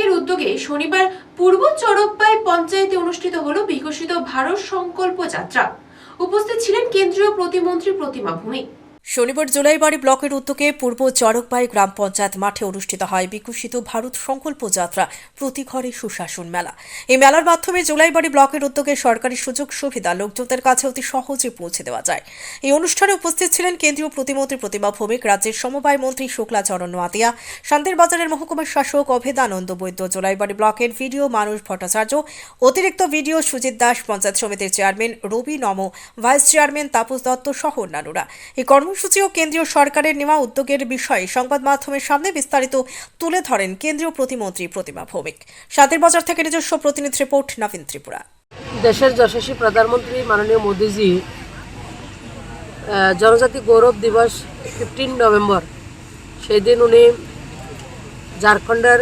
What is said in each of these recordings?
ব্লকের উদ্যোগে শনিবার পূর্ব চরপ্পায় পঞ্চায়েতে অনুষ্ঠিত হল বিকশিত ভারত সংকল্প যাত্রা। উপস্থিত ছিলেন কেন্দ্রীয় প্রতিমন্ত্রী প্রতিমা ভূমি। শনিবার জুলাইবাড়ি ব্লকের উদ্যোগে পূর্ব চরকবাই গ্রাম পঞ্চায়েত মাঠে অনুষ্ঠিত হয় বিকশিত ভারত সংকল্প যাত্রা প্রতি ঘরে সুশাসন মেলা। এই মেলার মাধ্যমে জুলাইবাড়ি ব্লকের উদ্যোগে সরকারি সুযোগ সুবিধা লোকজনদের কাছে অতি সহজে পৌঁছে দেওয়া যায়। এই অনুষ্ঠানে উপস্থিত ছিলেন কেন্দ্রীয় প্রতিমন্ত্রী প্রতিমা ভৌমিক, রাজ্যের সমবায় মন্ত্রী শুক্লাচরণ নোয়াতিয়া শান্তির বাজারের মহকুমার শাসক অভেদানন্দ বৈদ্য, জুলাইবাড়ি ব্লকের ভিডিও মানুষ ভট্টাচার্য, অতিরিক্ত ভিডিও সুজিত দাস, পঞ্চায়েত সমিতির চেয়ারম্যান রবি নম, ভাইস চেয়ারম্যান তাপস দত্ত সহ অন্যান্যরা। এই কর্মসূচি ও কেন্দ্রীয় সরকারের নেওয়া উদ্যোগের বিষয়ে সংবাদ মাধ্যমের সামনে বিস্তারিত তুলে ধরেন কেন্দ্রীয় প্রতিমন্ত্রী প্রতিমা ভৌমিক। শান্তির বাজার থেকে নিজস্ব প্রতিনিধি রিপোর্ট, নবীন ত্রিপুরা। দেশের যশস্বী প্রধানমন্ত্রী মাননীয় মোদিজি জনজাতি গৌরব দিবস ফিফটিন নভেম্বর। সেই দিন উনি ঝাড়খণ্ডের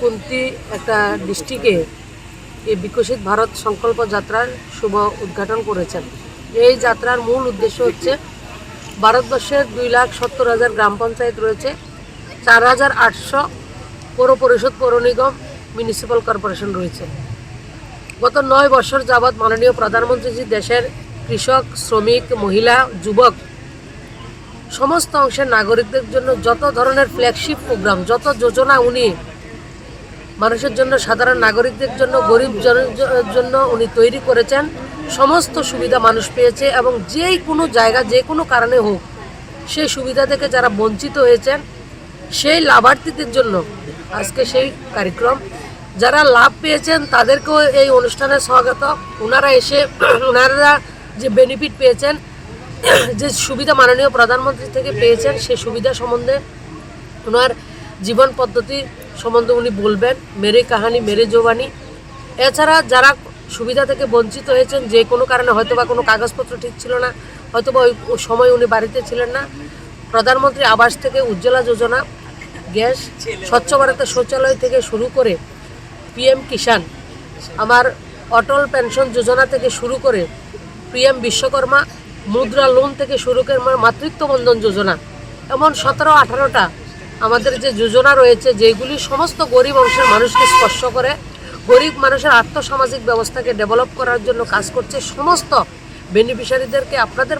কুন্তি একটা ডিস্ট্রিক্টে এই বিকশিত ভারত সংকল্প যাত্রার শুভ উদ্ঘাটন করেছেন। এই যাত্রার মূল উদ্দেশ্য হচ্ছে ভারতবর্ষের দুই লাখ সত্তর হাজার গ্রাম পঞ্চায়েত রয়েছে, চার হাজার আটশো পৌর পরিষদ, পৌর নিগম মিউনিসিপ্যাল কর্পোরেশন রয়েছে। গত নয় বছর যাবৎ মাননীয় প্রধানমন্ত্রীজি দেশের কৃষক, শ্রমিক, মহিলা, যুবক সমস্ত অংশের নাগরিকদের জন্য যত ধরনের ফ্ল্যাগশিপ প্রোগ্রাম যত যোজনা উনি মানুষের জন্য, সাধারণ নাগরিকদের জন্য, গরিব জনের জন্য উনি তৈরি করেছেন সমস্ত সুবিধা মানুষ পেয়েছে এবং যেই কোনো জায়গা, যে কোনো কারণে হোক, সেই সুবিধা থেকে যারা বঞ্চিত হয়েছেন, সেই লাভার্থীদের জন্য আজকে সেই কার্যক্রম। যারা লাভ পেয়েছেন, তাদেরকেও এই অনুষ্ঠানে স্বাগত। ওনারা এসে, ওনারা যে বেনিফিট পেয়েছেন, যে সুবিধা মাননীয় প্রধানমন্ত্রী থেকে পেয়েছেন সেই সুবিধা সম্বন্ধে ওনার জীবন পদ্ধতি সম্বন্ধে উনি বলবেন। মেরে কাহানি, মেরে জোবানি। এছাড়া যারা সুবিধা থেকে বঞ্চিত হয়েছেন, যে কোনো কারণে হয়তো বা কোনো কাগজপত্র ঠিক ছিল না, হয়তো বা ওই সময় উনি বাড়িতে ছিলেন না। প্রধানমন্ত্রী আবাস থেকে উজ্জ্বলা যোজনা, গ্যাস, স্বচ্ছ ভারতের শৌচালয় থেকে শুরু করে পিএম কিষাণ, আমার অটল পেনশন যোজনা থেকে শুরু করে পিএম বিশ্বকর্মা, মুদ্রা লোন থেকে শুরু করে মাতৃত্ব বন্ধন যোজনা, এমন সতেরো, আঠারোটা আমাদের যে যোজনা রয়েছে, যেগুলি সমস্ত গরিব অংশের মানুষকে স্পর্শ করে গরিব মানুষের আর্থসামাজিক ব্যবস্থাকে ডেভেলপ করার জন্য কাজ করছে সমস্ত বেনিফিশিয়ারিদেরকে আপনাদের